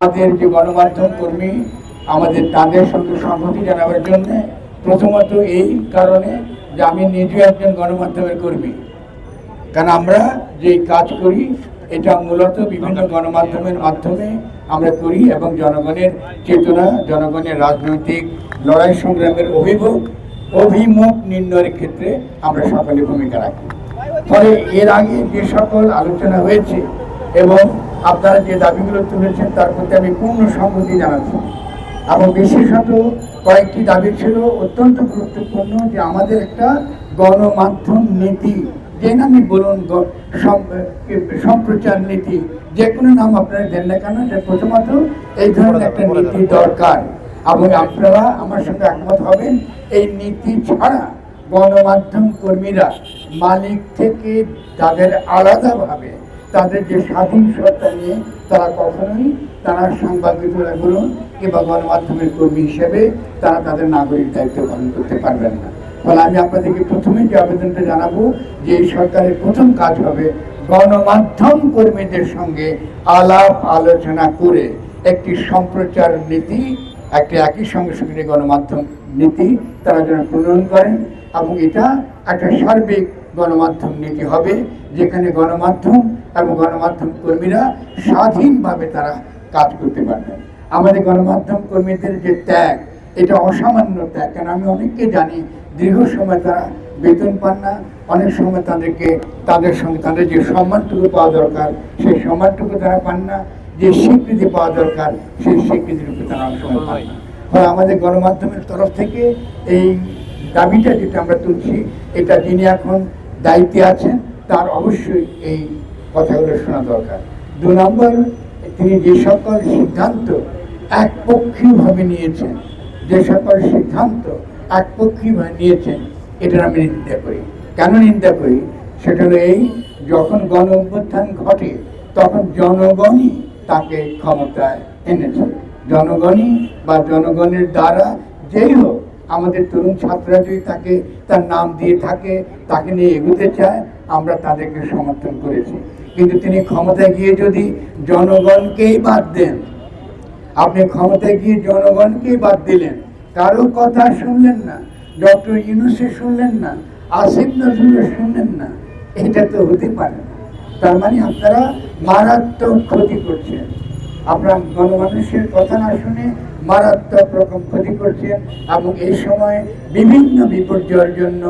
আমাদের যে গণমাধ্যম কর্মী, আমাদের তাদের সঙ্গে সংহতি জানাবার জন্য প্রথমত এই কারণে যে আমি নিজে একজন গণমাধ্যমের কর্মী। কারণ আমরা যে কাজ করি, এটা মূলত বিভিন্ন গণমাধ্যমের মাধ্যমে আমরা করি এবং জনগণের চেতনা, জনগণের রাজনৈতিক লড়াই সংগ্রামের অভিমুখ অভিমুখ নির্ণয়ের ক্ষেত্রে আমরা সকলে ভূমিকা রাখি। ফলে এর আগে যে সকল আলোচনা হয়েছে এবং আপনারা যে দাবিগুলো তুলেছেন তার প্রতি আমি পূর্ণ সম্মতি জানাচ্ছি। এবং বিশেষত কয়েকটি দাবি ছিল অত্যন্ত গুরুত্বপূর্ণ যে আমাদের একটা গণমাধ্যম নীতি যে নামই বলুন সম্প্রচার নীতি যে কোনো নাম আপনারা দেন না কেন যে প্রথমত এই ধরনের একটা নীতি দরকার। এবং আপনারা আমার সঙ্গে একমত হবেন এই নীতি ছাড়া গণমাধ্যম কর্মীরা মালিক থেকে তাদের আলাদাভাবে তাদের যে স্বাধীন সত্তা নিয়ে তারা কখনোই তারা সাংবাদিকরা বলুন কিংবা গণমাধ্যমের কর্মী হিসেবে তারা তাদের নাগরিক দায়িত্ব পালন করতে পারবেন না। ফলে আমি আপনাদেরকে প্রথমে যে আবেদনটা জানাব যে এই সরকারের প্রথম কাজ হবে গণমাধ্যম কর্মীদের সঙ্গে আলাপ আলোচনা করে একটি সম্প্রচার নীতি, একটি একই সঙ্গে সঙ্গে গণমাধ্যম নীতি তারা যেন প্রণয়ন করেন এবং এটা একটা সার্বিক গণমাধ্যম নীতি হবে যেখানে গণমাধ্যম এবং গণমাধ্যম কর্মীরা স্বাধীনভাবে তারা কাজ করতে পারবেন আমাদের গণমাধ্যম কর্মীদের যে ত্যাগ, এটা অসামান্য ত্যাগ। কেন? আমি অনেককে জানি, দীর্ঘ সময় তারা বেতন পান না। অনেক সময় তাদেরকে, তাদের সঙ্গে তাদের যে সম্মানটুকু পাওয়া দরকার, সেই সম্মানটুকু তারা পান না। যে স্বীকৃতি পাওয়া দরকার, সেই স্বীকৃতিটুকু তারা অনেক সময় পান না। আমাদের গণমাধ্যমের তরফ থেকে এই দাবিটা যেটা আমরা তুলছি, এটা যিনি এখন দায়িত্বে আছেন, তার অবশ্যই এই কথাগুলো শোনা দরকার। দু নম্বর, তিনি যে সকল সিদ্ধান্ত একপক্ষীয়ভাবে নিয়েছেন, যে সকল সিদ্ধান্ত একপক্ষীয়ভাবে নিয়েছেন, এটার আমি নিন্দা করি। কেন নিন্দা করি? সেটা হলো এই, যখন গণ অভ্যুত্থান ঘটে, তখন জনগণই তাকে ক্ষমতায় এনেছে। জনগণই বা জনগণের দ্বারা যেই হোক, আমাদের তরুণ ছাত্ররা যদি তাকে, তার নাম দিয়ে থাকে, তাকে নিয়ে এগোতে চায়, আমরা তাদেরকে সমর্থন করেছি। কিন্তু তিনি ক্ষমতায় গিয়ে যদি জনগণকেই বাদ দেন, আপনি ক্ষমতায় গিয়ে জনগণকেই বাদ দিলেন, কারও কথা শুনলেন না, ডক্টর ইউনুসে শুনলেন না, আসিফ নজরুলের শুনলেন না, এটা তো হতে পারে না। তার মানে আপনারা মারাত্মক ক্ষতি করছেন। আপনার গণমানুষের কথা না শুনে মারাত্মক রকম ক্ষতি করছেন এবং এই সময় বিভিন্ন বিপর্যয়ের জন্য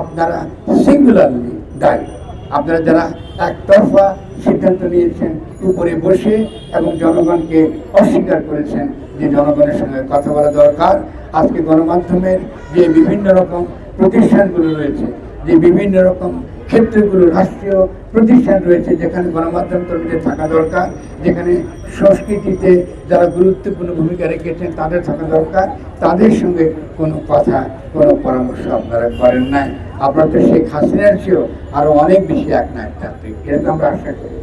আপনারা সিঙ্গুলারলি দায়ী। আপনারা যারা একতরফা সিদ্ধান্ত নিয়েছেন, উপরে বসে এবং জনগণকে অস্বীকার করেছেন যে জনগণের সঙ্গে কথা বলা দরকার, আজকে গণমাধ্যমের যে বিভিন্ন রকম প্রতিষ্ঠানগুলো রয়েছে, যে বিভিন্ন রকম ক্ষেত্রগুলো, রাষ্ট্রীয় প্রতিষ্ঠান রয়েছে যেখানে গণমাধ্যম কর্মীদের থাকা দরকার, যেখানে সংস্কৃতিতে যারা গুরুত্বপূর্ণ ভূমিকা রেখেছেন তাদের থাকা দরকার। তাদের সঙ্গে কোনো কথা, কোনো পরামর্শ আপনারা করেন নাই। আপনারা তো শেখ হাসিনার চেয়েও আরও অনেক বেশি এক নায়কতান্ত্রিক এরকম আমরা আশা করি।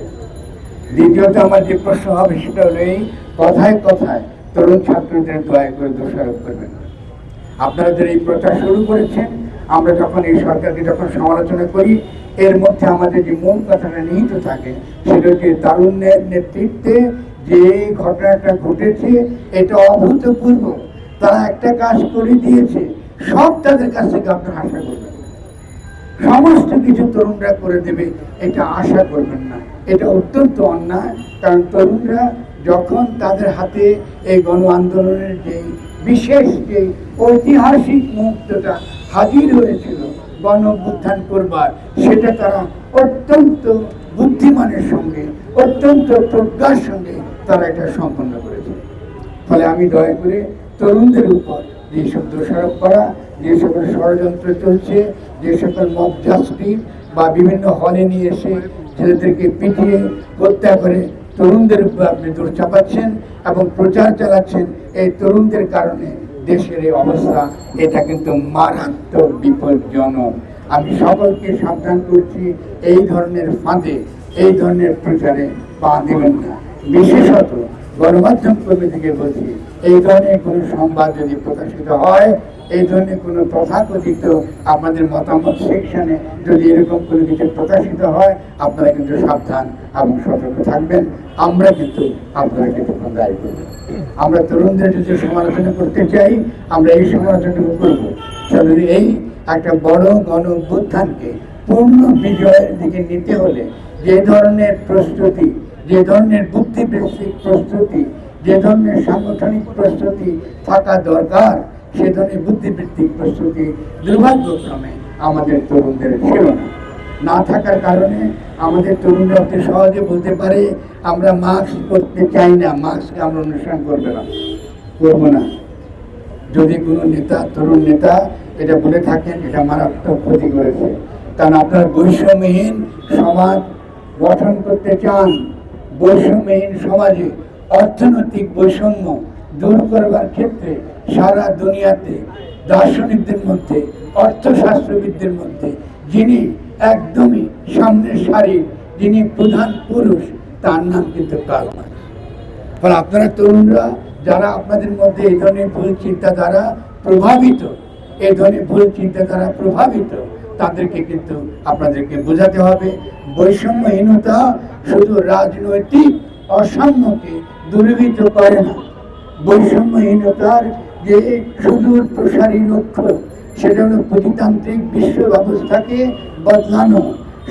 দ্বিতীয়ত আমার যে প্রশ্ন হবে সেটা হলো এই, কথায় কথায় তরুণ ছাত্রদের দয়া করে দোষারোপ করবেন না। আপনারা যারা এই প্রচার শুরু করেছেন, আমরা যখন এই সরকারকে যখন সমালোচনা করি এর মধ্যে আমাদের যে মূল কথাটা নিহিত থাকে, সেটা হচ্ছে তারুণ্যের নেতৃত্বে যে ঘটনাটা ঘটেছে, এটা অভূতপূর্ব। তারা একটা কাজ করে দিয়েছে, সব তাদের কাছ থেকে আপনার আশা করবেন সমস্ত কিছু তরুণরা করে দেবে, এটা আশা করবেন না। এটা অত্যন্ত অন্যায়, কারণ তরুণরা যখন তাদের হাতে এই গণ আন্দোলনের যে বিশেষ যে ঐতিহাসিক মুহূর্তটা হাজির হয়েছিল গণ অভ্যুত্থান করবার, সেটা তারা অত্যন্ত বুদ্ধিমানের সঙ্গে, অত্যন্ত প্রজ্ঞার সঙ্গে তারা এটা সম্পন্ন করেছে। ফলে আমি দয়া করে তরুণদের উপর যেসব দোষারোপ করা যে সকল ষড়যন্ত্র চলছে যে সকল মব জাস্টিস বা বিভিন্ন হলে নিয়ে এসে ছেলেদেরকে পিটিয়ে হত্যা করে তরুণদের উপর আপনি দোষ চাপাচ্ছেন এবং প্রচার চালাচ্ছেন, এই তরুণদের কারণে দেশের এই অবস্থা, এটা কিন্তু মারাত্মক বিপজ্জনক। আমি সকলকে সাবধান করছি, এই ধরনের ফাঁদে, এই ধরনের প্রচারে পা দেবেন না। বিশেষত গণমাধ্যম কর্মী থেকে বলছি, এই ধরনের কোনো সংবাদ যদি প্রকাশিত হয় এই ধরনের কোনো তথাকথিত আপনাদের মতামত সেকশনে যদি এরকম কোনো কিছু প্রকাশিত হয়, আপনারা কিন্তু সাবধান এবং সতর্ক থাকবেন। আমরা কিন্তু আপনাদেরকে তখন দায়ী করব। আমরা তরুণদের যদি সমালোচনা করতে চাই, আমরা এই সমালোচনাটুকু করব। যদি এই একটা বড় গণ অভ্যুত্থানকে পূর্ণ বিজয়ের দিকে নিতে হলে যে ধরনের প্রস্তুতি, যে ধরনের বুদ্ধিবৃত্তিক প্রস্তুতি, যে ধরনের সাংগঠনিক প্রস্তুতি থাকা দরকার সে ধরনের বুদ্ধিবৃত্তিক প্রস্তুতি দুর্ভাগ্যক্রমে আমাদের তরুণদের ছিল না। না থাকার কারণে আমাদের তরুণরা অতি সহজে বলতে পারে, আমরা মাস্ক করতে চাই না মাস্ক আমরা অনুসরণ করবে না। করব না। যদি কোনো নেতা, তরুণ নেতা এটা বলে থাকেন, এটা মারাত্মক ক্ষতি করেছে। কারণ আপনার বৈষম্যহীন সমাজ গঠন করতে চান, বৈষম্যহীন সমাজে অর্থনৈতিক বৈষম্য দূর করবার ক্ষেত্রে সারা দুনিয়াতে দার্শনিকদের মধ্যে, অর্থশাস্ত্রবিদদের মধ্যে, যিনি একদমই সামনের সারির যিনি প্রধান পুরুষ, তার নাম কিন্তু মার্কস। ফলে আপনারা তরুণরা, যারা আপনাদের মধ্যে এই ধরনের ভুল চিন্তাধারা প্রভাবিত, এই ধরনের ভুল চিন্তাধারা প্রভাবিত, তাদেরকে কিন্তু আপনাদেরকে বোঝাতে হবে বৈষম্যহীনতা শুধু রাজনৈতিক অসাম্যকে দূরীভূত করে না, বৈষম্যহীনতার যে সুদূর প্রসারী লক্ষ্য সেটা হলো প্রতিতান্ত্রিক বিশ্ব ব্যবস্থাকে বদলানো,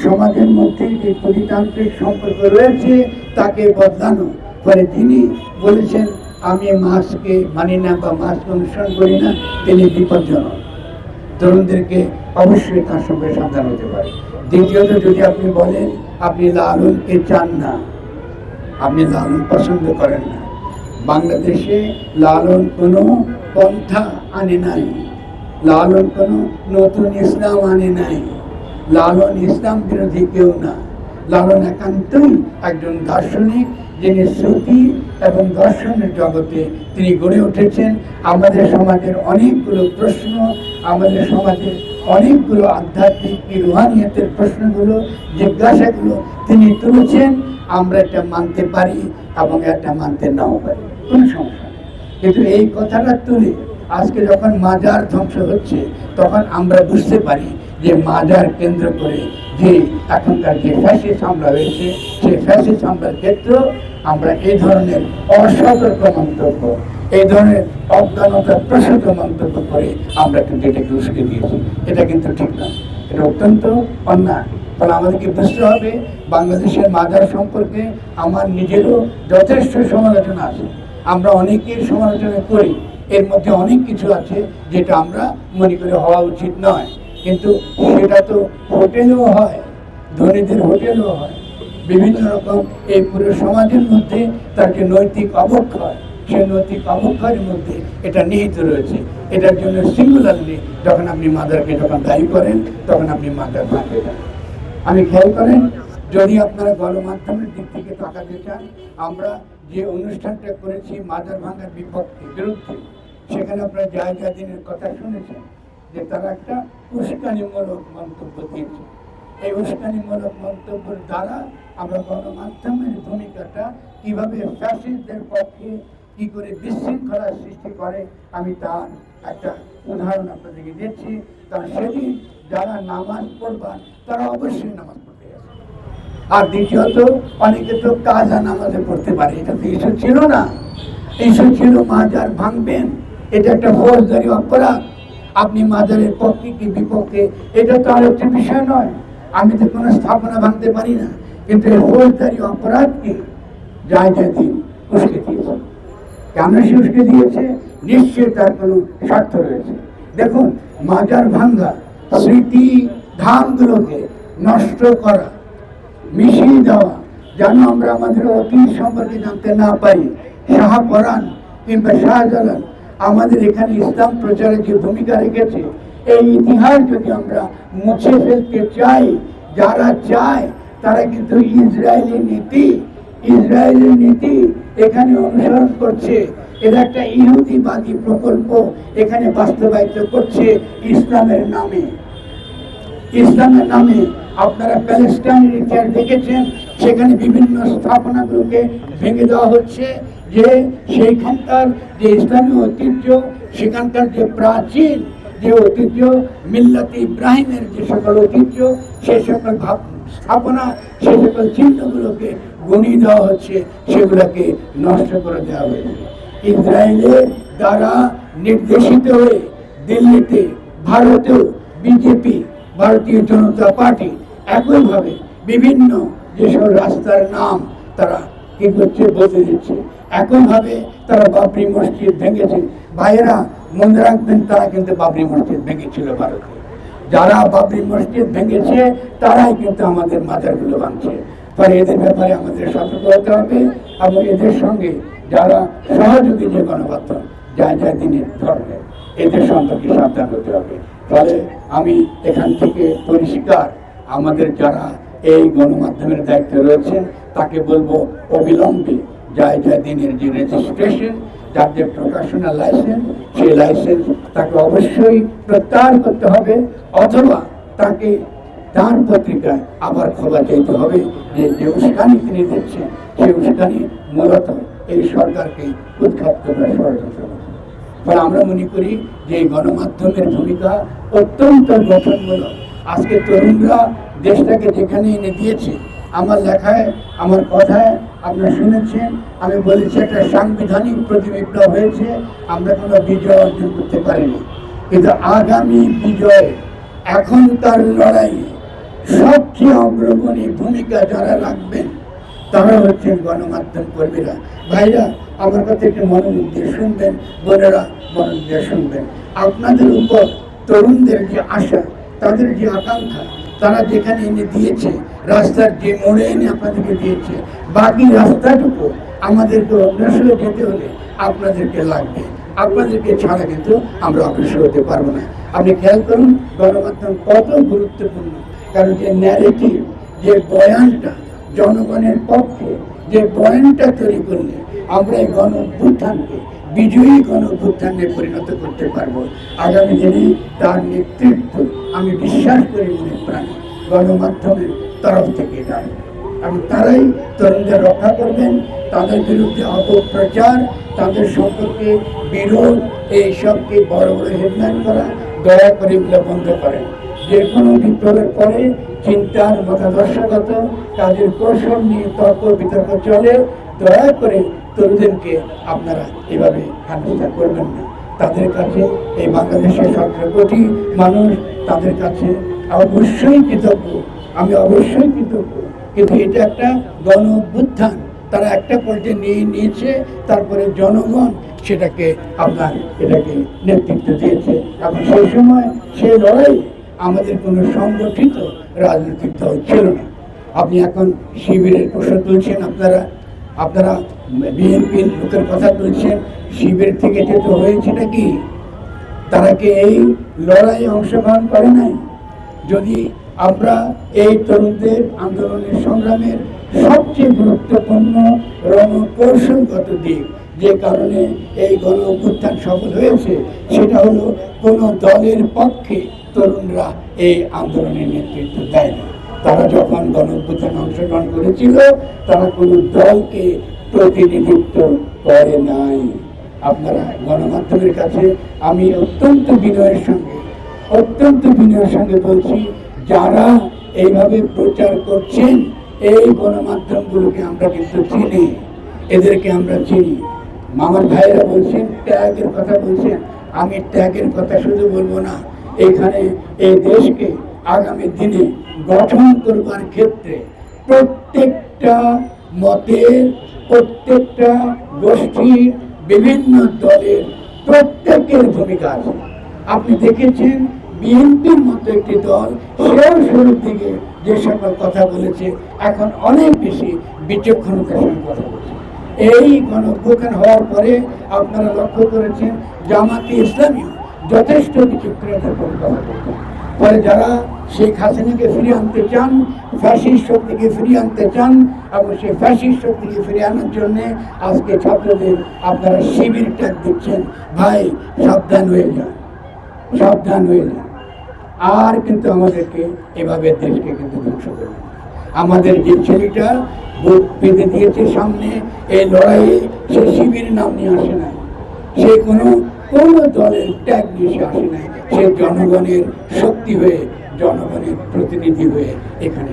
সমাজের মধ্যে যে প্রতিতান্ত্রিক সম্পর্ক রয়েছে, তাকে বদলানো। ফলে তিনি বলেছেন, আমি মাসকে মানি না বা মাস্ক অনুসরণ করি না, তিনি বিপজ্জনক। তরুণদেরকে অবশ্যই তার সঙ্গে সাবধান হতে পারে দ্বিতীয়ত, যদি আপনি বলেন, আপনি লালনকে চান না, আপনি লালন পছন্দ করেন না। বাংলাদেশে লালন কোনো পন্থা আনে নাই। লালন কোনো নতুন ইসলাম আনে নাই। লালন ইসলাম বিরোধী কেউ না। লালন একান্তই একজন দার্শনিক যিনি শ্রুতি এবং দর্শনের জগতে তিনি গড়ে উঠেছেন। আমাদের সমাজের অনেকগুলো প্রশ্ন, আমাদের সমাজের অনেকগুলো আধ্যাত্মিক রুহানিয়তের প্রশ্নগুলো, জিজ্ঞাসাগুলো তিনি তুলেছেন। আমরা এটা মানতে পারি এবং এটা মানতে নাও পারি। কোনো সমস্যা কিন্তু এই কথাটা তুলে আজকে যখন মাজার ধ্বংস হচ্ছে, তখন আমরা বুঝতে পারি যে মাজার কেন্দ্র করে যে এখনকার যে ফ্যাসিস হামলা হয়েছে, সেই ফ্যাসিস হামলার ক্ষেত্র আমরা এই ধরনের অসতর্ক মন্তব্য, এই ধরনের অজ্ঞানতা প্রসূত মন্তব্য করে আমরা কিন্তু এটাকে উস্কে দিয়েছি। এটা কিন্তু ঠিক না এটা অত্যন্ত অন্যায়। ফলে আমাদেরকে বুঝতে হবে, বাংলাদেশের মাজার সম্পর্কে আমার নিজেরও যথেষ্ট সমালোচনা আছে। আমরা অনেকেই সমালোচনা করি, এর মধ্যে অনেক কিছু আছে যেটা আমরা মনে করে হওয়া উচিত নয়। কিন্তু সেটা তো হোটেলেও হয়, ধনীদের হোটেলও হয়। বিভিন্ন রকম এই পুরো সমাজের মধ্যে তার যে নৈতিক অবক্ষয়, সেই নৈতিক অবক্ষয়ের মধ্যে এটা নিহিত রয়েছে। এটার জন্য সিঙ্গুলারলি যখন আপনি মাদারকে যখন দায়ী করেন, তখন আপনি মাদার ভাঙতে আমি খেয়াল করেন যদি আপনারা গণমাধ্যমের দিক থেকে তাকাতে চান, আমরা যে অনুষ্ঠানটা করেছি মাদার ভাঙার বিপক্ষে বিরুদ্ধে, সেখানে আপনারা জায়গা দিনের কথা শুনেছেন যে তারা একটা উস্কানিমূলক মন্তব্য দিয়েছে। এই উস্কানিমূলক মন্তব্যের দ্বারা আমরা গণমাধ্যমের ভূমিকাটা কীভাবে ফ্যাসিস্টদের পক্ষে কি করে বিশৃঙ্খলার সৃষ্টি করে, আমি তার একটা উদাহরণ আপনাদেরকে দিচ্ছি। কারণ সেদিন যারা নামাজ পড়বার, তারা অবশ্যই নামাজ আর দ্বিতীয়ত, অনেকে তো কাজা নামাজে পড়তে পারে, এটা তো ইস্যু ছিল না। ইস্যু ছিল মাজার ভাঙবেন, এটা একটা ফৌজদারি অপরাধ। আপনি মাজারের পক্ষে কি বিপক্ষে, এটা তো আর একটি বিষয় নয়। আমি তো কোনো স্থাপনা ভাঙতে পারি না, কিন্তু এই ফৌজদারি অপরাধকে যায় যায় দিন, উস্কে দিয়েছে। কেন সে উস্কে দিয়েছে? নিশ্চয়ই তার কোনো স্বার্থ রয়েছে। দেখুন, মাজার ভাঙ্গা, স্মৃতি ধামগুলোকে নষ্ট করা মিশিয়ে দেওয়া যেন আমরা আমাদের অতীত সম্পর্কে জানতে না পারি। শাহপরান কিংবা শাহজালাল, আমাদের এখানে ইসলাম প্রচারে যে ভূমিকা রেখেছে, এই ইতিহাস যদি আমরা মুছে ফেলতে চাই, যারা চায়, তারা কিন্তু ইসরায়েলি নীতি ইসরায়েলের নীতি এখানে অনুসরণ করছে। এরা একটা ইহুদিবাদী প্রকল্প এখানে বাস্তবায়িত করছে ইসলামের নামে। ইসলামের নামে আপনারা প্যালেস্টাইনের ইতিহাস দেখেছেন, সেখানে বিভিন্ন স্থাপনাগুলোকে ভেঙে দেওয়া হচ্ছে। যে সেইখানকার যে ইসলামী ঐতিহ্য, সেখানকার যে প্রাচীন যে ঐতিহ্য, মিল্লাত ইব্রাহিমের যে সকল ঐতিহ্য, সে সকল ভাব, স্থাপনা, সে সকল চিহ্নগুলোকে গুণিয়ে দেওয়া হচ্ছে, সেগুলোকে নষ্ট করে দেওয়া হয়েছে। ইসরায়েলের দ্বারা নির্দেশিত হয়ে দিল্লিতে, ভারতেও বিজেপি ভারতীয় জনতা পার্টি একইভাবে বিভিন্ন যেসব রাস্তার নাম তারা কি করছে বলতে দিচ্ছে। একইভাবে তারা বাবরি মসজিদ ভেঙেছে। ভাইয়েরা, মনে রাখবেন, তারা কিন্তু বাবরি মসজিদ ভেঙেছিল ভারতে। যারা বাবরি মসজিদ ভেঙেছে, তারাই কিন্তু আমাদের মাজারগুলো ভাঙছে। ফলে এদের ব্যাপারে আমাদের সতর্ক হতে হবে এবং এদের সঙ্গে যারা সহযোগী যে গণমাধ্যম, যা যা দিনের ধর্মের এদের সম্পর্কে সাবধান হতে হবে। ফলে আমি এখান থেকে পরিষ্কার আমাদের যারা এই গণমাধ্যমের দায়িত্বে রয়েছেন তাকে বলব অবিলম্বে যায় যায় দিনের যে রেজিস্ট্রেশন যার যে প্রকাশনাল লাইসেন্স সেই লাইসেন্স তাকে অবশ্যই প্রত্যাহার করতে হবে, অথবা তাকে তার পত্রিকায় আবার খোলা চাইতে হবে যে যে উস্কানি তিনি দিচ্ছেন, সেই উস্কানি মূলত এই সরকারকে উৎখাত করার ষড়যন্ত্র। ফলে আমরা মনে করি যে গণমাধ্যমের ভূমিকা অত্যন্ত গঠনমূলক। আজকে তরুণরা দেশটাকে যেখানে এনে দিয়েছে, আমার লেখায়, আমার কথায় আপনারা শুনেছেন, আমি বলেছি একটা সাংবিধানিক প্রতিবিপ্লব হয়েছে, আমরা কোনো বিজয় অর্জন করতে পারিনি। কিন্তু আগামী বিজয় এখন তার লড়াই সবচেয়ে অগ্রগণী ভূমিকা যারা রাখবেন, তারা হচ্ছেন গণমাধ্যম কর্মীরা। ভাইরা আমার কথা একটু মনোযোগ দিয়ে শুনবেন, বোনেরা মনোযোগ দিয়ে শুনবেন। আপনাদের উপর তরুণদের যে আশা, তাদের যে আকাঙ্ক্ষা, তারা যেখানে এনে দিয়েছে, রাস্তার যে মোড়ে এনে আপনাদেরকে দিয়েছে, বাকি রাস্তাটুকু আমাদেরকে অগ্রসর যেতে হলে আপনাদেরকে লাগবে। আপনাদেরকে ছাড়া কিন্তু আমরা অগ্রসর হতে পারব না। আপনি খেয়াল করুন, গণমাধ্যম কত গুরুত্বপূর্ণ। কারণ যে ন্যারেটিভ যে বয়ানটা জনগণের পক্ষে, যে বয়ানটা তৈরি করলে আমরা এই গণ বিজয়ী গণ পরিণত করতে পারব। আগামী দিনে তার নেতৃত্ব আমি বিশ্বাস করি মনে প্রাণে গণমাধ্যমের তরফ থেকে যায়। এবং তারাই তরুণদের রক্ষা করবেন, তাদের বিরুদ্ধে অপপ্রচার, তাদের সম্পর্কে বিরোধ, এইসবকে বড় বড় হেডলাইন করা, দয়া করে এগুলো বন্ধ করেন। যে কোনো বিপ্লবের পরে চিন্তার মতাদর্শগত, কাজের কৌশল নিয়ে তর্ক বিতর্ক চলে, দয়া করে তরুণদেরকে আপনারা এভাবে হান্ডিতা করবেন না। তাদের কাছে এই বাংলাদেশের সতেরো কোটি মানুষ তাদের কাছে অবশ্যই কৃতজ্ঞ। আমি অবশ্যই কৃতজ্ঞ। কিন্তু এটা একটা গণ অভ্যুত্থান তারা একটা পর্যায়ে নিয়ে নিয়েছে, তারপরে জনগণ সেটাকে আপনার এটাকে নেতৃত্ব দিয়েছে। এবং সেই সময় সে লড়াই আমাদের কোনো সংগঠিত রাজনৈতিক দল ছিল না। আপনি এখন শিবিরের প্রশ্ন তুলছেন আপনারা। আপনারা বিএনপির লোকের কথা তুলছেন শিবির থেকে যে তো হয়েছেটা কি তারা কি এই লড়াইয়ে অংশগ্রহণ করে নাই? যদি আমরা এই তরুণদের আন্দোলনের সংগ্রামের সবচেয়ে গুরুত্বপূর্ণ রণকৌশলগত দিক, যে কারণে এই গণ অভ্যুত্থান সফল হয়েছে, সেটা হলো কোনো দলের পক্ষে তরুণরা এই আন্দোলনের নেতৃত্ব দেয় না। তারা যখন গণ অংশগ্রহণ করেছিল, তারা কোনো দলকে প্রতিনিধিত্ব করে নাই। আপনারা গণমাধ্যমের কাছে আমি অত্যন্ত বিনয়ের সঙ্গে, অত্যন্ত বিনয়ের সঙ্গে বলছি, যারা এইভাবে প্রচার করছেন, এই গণমাধ্যমগুলোকে আমরা কিন্তু চিনি, এদেরকে আমরা চিনি। মামার ভাইয়েরা বলছেন, ত্যাগের কথা বলছেন। আমি ত্যাগের কথা শুধু বলব না, এখানে এই দেশকে আগামী দিনে গঠন করবার ক্ষেত্রে প্রত্যেকটা মতের, প্রত্যেকটা গোষ্ঠীর বিভিন্ন দলের প্রত্যেকের ভূমিকা আছে। আপনি দেখেছেন, বিএনপির মতো একটি দল সেও শুরুর দিকে যে সকল কথা বলেছে, এখন অনেক বেশি বিচক্ষণতার সঙ্গে কথা বলছে এই গণভ্যুত্থান হওয়ার পরে আপনারা লক্ষ্য করেছেন, জামাতি ইসলামীও যথেষ্ট বিচক্ষণতার সঙ্গে ফলে যারা শেখ হাসিনাকে ফিরিয়ে আনতে চান ফ্যাসিস্ট শক্তিকে ফিরিয়ে আনতে চান, এবং সেই ফ্যাসিস্ট শক্তিকে ফিরিয়ে আনার জন্যে আজকে ছাত্রদের আপনারা শিবির ট্যাগ দিচ্ছেন। ভাই, সাবধান হয়ে যান। সাবধান হয়ে যান। আর কিন্তু আমাদেরকে এভাবে দেশকে কিন্তু ধ্বংস করবে আমাদের যে ছেলেটা বুক পেতে দিয়েছে সামনে, এই লড়াইয়ে সে শিবির নাম নিয়ে আসে না সে কোনো কোন দলের ট্যাগ নিয়ে আসে নাই। সে জনগণের শক্তি হয়ে, জনগণের প্রতিনিধি হয়ে এখানে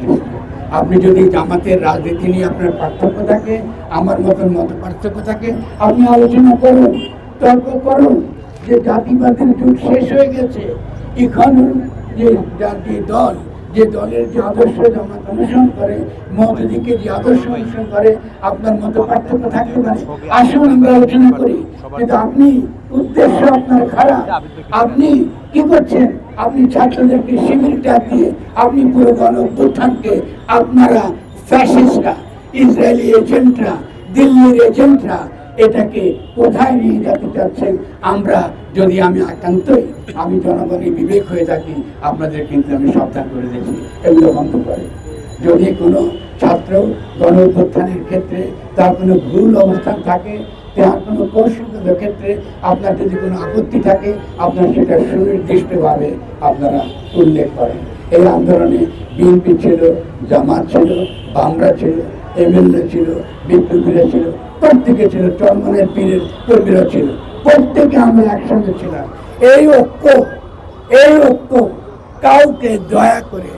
আপনি যদি জামাতের রাজনীতি নিয়ে আপনার পার্থক্য থাকে, আমার মতন মত পার্থক্য থাকে, আপনি আলোচনা করুন, তর্ক করুন যে জাতিবাদের যুগ শেষ হয়ে গেছে। এখন যে জাতীয় দল যে দলের যে আদর্শ জামাত অনুসরণ করে মৌদিকে যে আদর্শ অনুসরণ করে, আপনার মতো পার্থক্য থাকতে পারে। আসুন আমরা আলোচনা করি কিন্তু আপনি উদ্দেশ্য আপনার খারাপ আপনি কি করছেন? আপনি ছাত্রদেরকে শিবির ট্যাগ দিয়ে আপনি পুরো গণ আপনারা ফ্যাসিস্টরা ইসরায়েলি এজেন্টরা দিল্লির এজেন্টরা এটাকে কোথায় নিয়ে যেতে চাচ্ছেন আমরা যদি আমি একান্তই আমি জনগণের বিবেক হয়ে থাকি, আপনাদের কিন্তু আমি সাবধান করে দিয়েছি এগুলো বন্ধ করে। যদি কোনো ছাত্র গণ অভ্যুত্থানের ক্ষেত্রে তার কোনো ভুল অবস্থান থাকে, তার কোনো কৌশলগত ক্ষেত্রে আপনার যদি কোনো আপত্তি থাকে, আপনার সেটা সুনির্দিষ্টভাবে আপনারা উল্লেখ করেন। এই আন্দোলনে বিএনপি ছিল, জামাত ছিল, বামরা ছিল, এমএলএ ছিল, বিপ্লবীরা ছিল, প্রত্যেকে ছিল, চরমনের পীরের কর্মীরা ছিল। প্রত্যেকে আমরা একসঙ্গে ছিলাম। এই ঐক্য এই ঐক্য কাউকে দয়া করে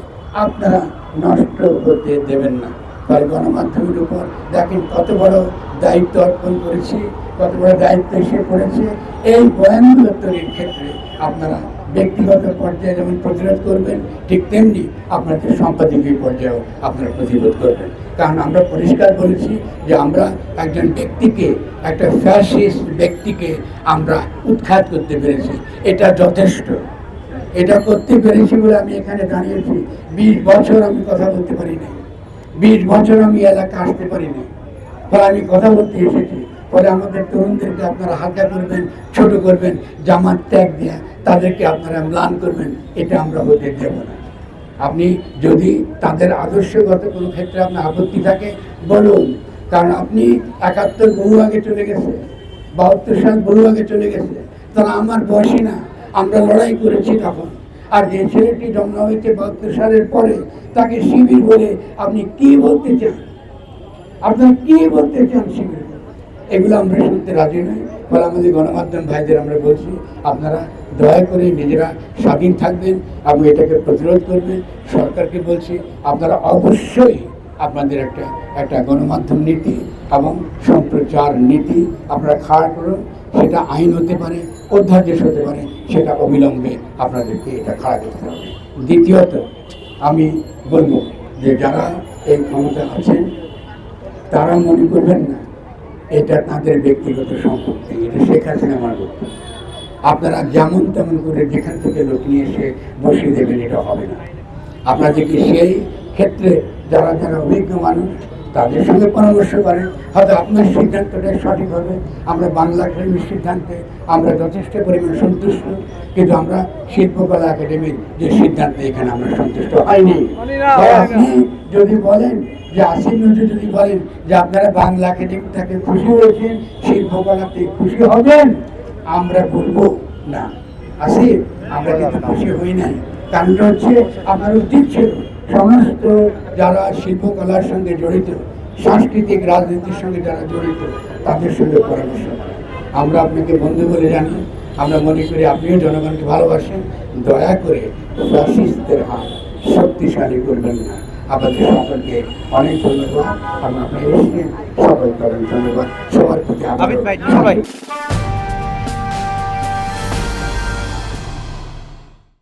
আপনারা নষ্ট করতে দেবেন না। তাই গণমাধ্যমের উপর দেখেন কত বড় দায়িত্ব অর্পণ করেছি, কত বড় দায়িত্ব এসে পড়েছে। এই বয়ানগুলো তৈরির ক্ষেত্রে আপনারা ব্যক্তিগত পর্যায়ে যেমন প্রতিরোধ করবেন, ঠিক তেমনি আপনাদের সম্পাদকীয় পর্যায়েও আপনারা প্রতিরোধ করবেন। কারণ আমরা পরিষ্কার বলেছি যে আমরা একজন ব্যক্তিকে, একটা ফ্যাসিস্ট ব্যক্তিকে আমরা উৎখাত করতে পেরেছি। এটা যথেষ্ট। এটা করতে পেরেছি বলে আমি এখানে দাঁড়িয়েছি। বিশ বছর আমি কথা বলতে পারি না বিশ বছর আমি এলাকা আসতে পারিনি ফলে আমি কথা বলতে এসেছি। ফলে আমাদের তরুণদেরকে আপনারা হালকা করবেন, ছোট করবেন, জামাত ত্যাগ দিয়ে তাদেরকে আপনারা ম্লান করবেন, এটা আমরা হতে দেব না। আপনি যদি তাদের আদর্শগত কোনো ক্ষেত্রে আপনার আপত্তি থাকে, বলুন। কারণ আপনি একাত্তর বহু আগে চলে গেছে, বাহাত্তর সাল বহু আগে চলে গেছে। তারা আমার বয়সী না, আমরা লড়াই করেছি তখন। আর যে ছেলেটি জন্ম হয়েছে বাহাত্তর সালের পরে, তাকে শিবির বলে আপনি কি বলতে চান? আপনার কি বলতে চান শিবির? এগুলো আমরা শুনতে রাজি নই। ফলে আমাদের গণমাধ্যম ভাইদের আমরা বলছি, আপনারা দয়া করে নিজেরা স্বাধীন থাকবেন এবং এটাকে প্রতিরোধ করবেন। সরকারকে বলছি, আপনারা অবশ্যই আপনাদের একটা একটা গণমাধ্যম নীতি এবং সম্প্রচার নীতি আপনারা খাড়া করুন। সেটা আইন হতে পারে, অধ্যাদেশ হতে পারে, সেটা অবিলম্বে আপনাদেরকে এটা খাড়া করতে হবে। দ্বিতীয়ত, আমি বলব যে যারা এই ক্ষমতা আছেন, তারা মনে করবেন না, এটা তাদের ব্যক্তিগত সম্পত্তি। এটা শেখ হাসিনামার বক্তব্য আপনারা যেমন তেমন করে যেখান থেকে লোক নিয়ে এসে বসিয়ে দেবেন, এটা হবে না। আপনাদেরকে সেই ক্ষেত্রে যারা যারা অভিজ্ঞ মানুষ, তাদের সঙ্গে পরামর্শ করেন, হয়তো আপনার সিদ্ধান্তটা সঠিক হবে। আমরা বাংলা একাডেমির সিদ্ধান্তে আমরা যথেষ্ট পরিমাণ সন্তুষ্ট, কিন্তু আমরা শিল্পকলা একাডেমির যে সিদ্ধান্তে এখানে আমরা সন্তুষ্ট হয়নি আপনি যদি বলেন যে আসিফ নজরুল যদি বলেন যে আপনারা বাংলা একাডেমি থেকে খুশি হয়েছেন, শিল্পকলাতে খুশি হবেন আমরা বলব না। আসিফ আমরা কিন্তু খুশি হই নাই। কারণটা হচ্ছে আপনার উচিত ছিল সমস্ত যারা শিল্পকলার সঙ্গে জড়িত সাংস্কৃতিক রাজনীতির সঙ্গে যারা জড়িত তাদের সঙ্গে পরামর্শ আমরা আপনাকে বন্ধু বলে জানি আমরা মনে করি আপনিও জনগণকে ভালোবাসেন। দয়া করে ফ্যাসিস্টদের হাত শক্তিশালী করবেন না। আপনাদের সকলকে অনেক ধন্যবাদ। আপনার এসে সবাই করেন ধন্যবাদ। সবার প্রতি